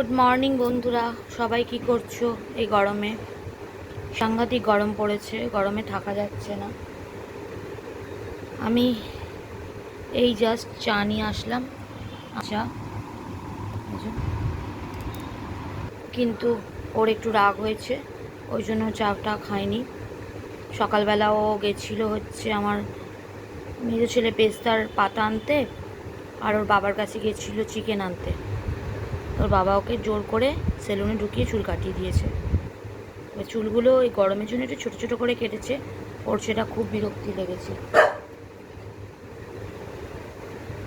Good morning বন্ধুরা। সবাই কি করছ এই গরমে? সাংঘাতিক গরম পড়েছে, গরমে থাকা যাচ্ছে না। আমি এই জাস্ট চা নিয়ে আসলাম। এই যে। কিন্তু ওর একটু রাগ হয়েছে, ওই জন্য চাটা খায়নি সকালবেলা ও গেছিল হচ্ছে আমার মেজো ছেলে পেস্তার পাতা আনতে, আর ওর বাবার কাছে গেছিল চিকেন আনতে। ওর বাবা ওকে জোর করে সেলুনে ঢুকিয়ে চুল কাটিয়ে দিয়েছে। এবার চুলগুলো ওই গরমের জন্য একটু ছোটো ছোটো করে কেটেছে। ওর সেটা খুব বিরক্তি লেগেছে।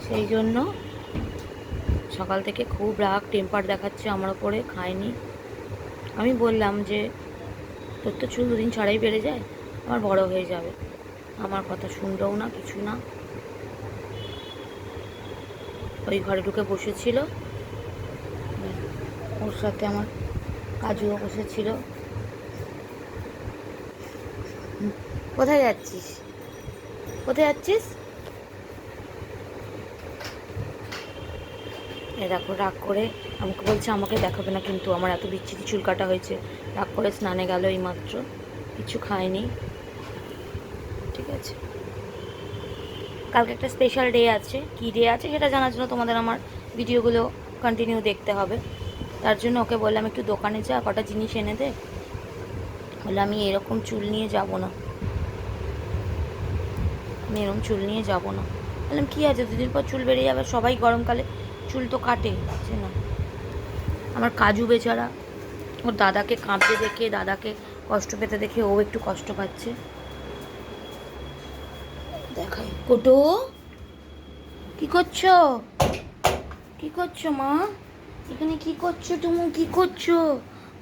সেই জন্য সকাল থেকে খুব রাগ টেম্পার দেখাচ্ছে আমার ওপরে, খায়নি। আমি বললাম যে, তোর তো চুল দুদিন ছাড়াই বেড়ে যায়, আমার বড় হয়ে যাবে। আমার কথা শুনলেও না, কিছু না। ওই ঘরে ঢুকে বসেছিল। ওর সাথে আমার কাজুও বসেছিল। হুম, কোথায় যাচ্ছিস? কোথায় যাচ্ছিস? দেখো রাগ করে আমাকে বলছে আমাকে দেখাবে না কিন্তু আমার এত বিচ্ছিরি চুল কাটা হয়েছে। রাগ করে স্নানে গেল এই মাত্র কিছু খায়নি। ঠিক আছে। কালকে একটা স্পেশাল ডে আছে। কী ডে আছে সেটা জানার জন্য তোমাদের আমার ভিডিওগুলো কন্টিনিউ দেখতে হবে। তার জন্য ওকে বললাম, একটু দোকানে যা, কটা জিনিস এনে দে। বলে আমি এরকম চুল নিয়ে যাব না। আমি এরকম চুল নিয়ে যাব না। বললাম, কী আছে? দুদিন পর চুল বেরিয়ে যাবে, সবাই গরমকালে চুল তো কাটে, আছে না? আমার কাজু বেচারা, ওর দাদাকে কাঁপতে দেখে, দাদাকে কষ্ট পেতে দেখে ও একটু কষ্ট পাচ্ছে। দেখাই। কোটো, কি করছ? কি করছ মা? এখানে কি করছ তুমি? কি করছ?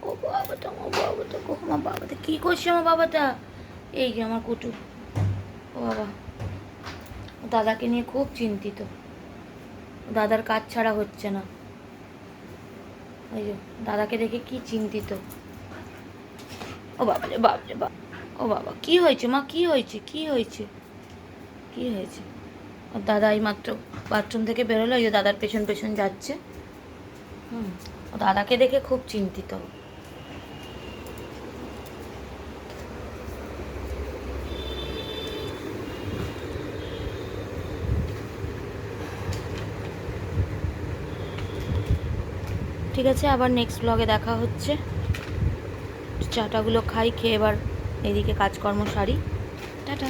ও বাবাটা ও বাবাটা ও আমার বাবাটা। কি করছে আমার বাবাটা? এই যে আমার কুটু। ও বাবা। দাদাকে নিয়ে খুব চিন্তিত। দাদার কাজ ছাড়া হচ্ছে না। ওই যে, দাদাকে দেখে কি চিন্তিত। ও বাবরে বাবরে বাপ ও বাবা, কি হয়েছে মা? কি হয়েছে? কি হয়েছে? কি হয়েছে? দাদা এই মাত্র বাথরুম থেকে বেরোলো ওই যে দাদার পেছন পেছন যাচ্ছে। হুম। দাদাকে দেখে খুব চিন্তিত। ঠিক আছে, আবার নেক্সট ব্লগে দেখা হচ্ছে। চাটাগুলো খাই, খেয়ে এবার এদিকে কাজকর্ম সারি। টাটা।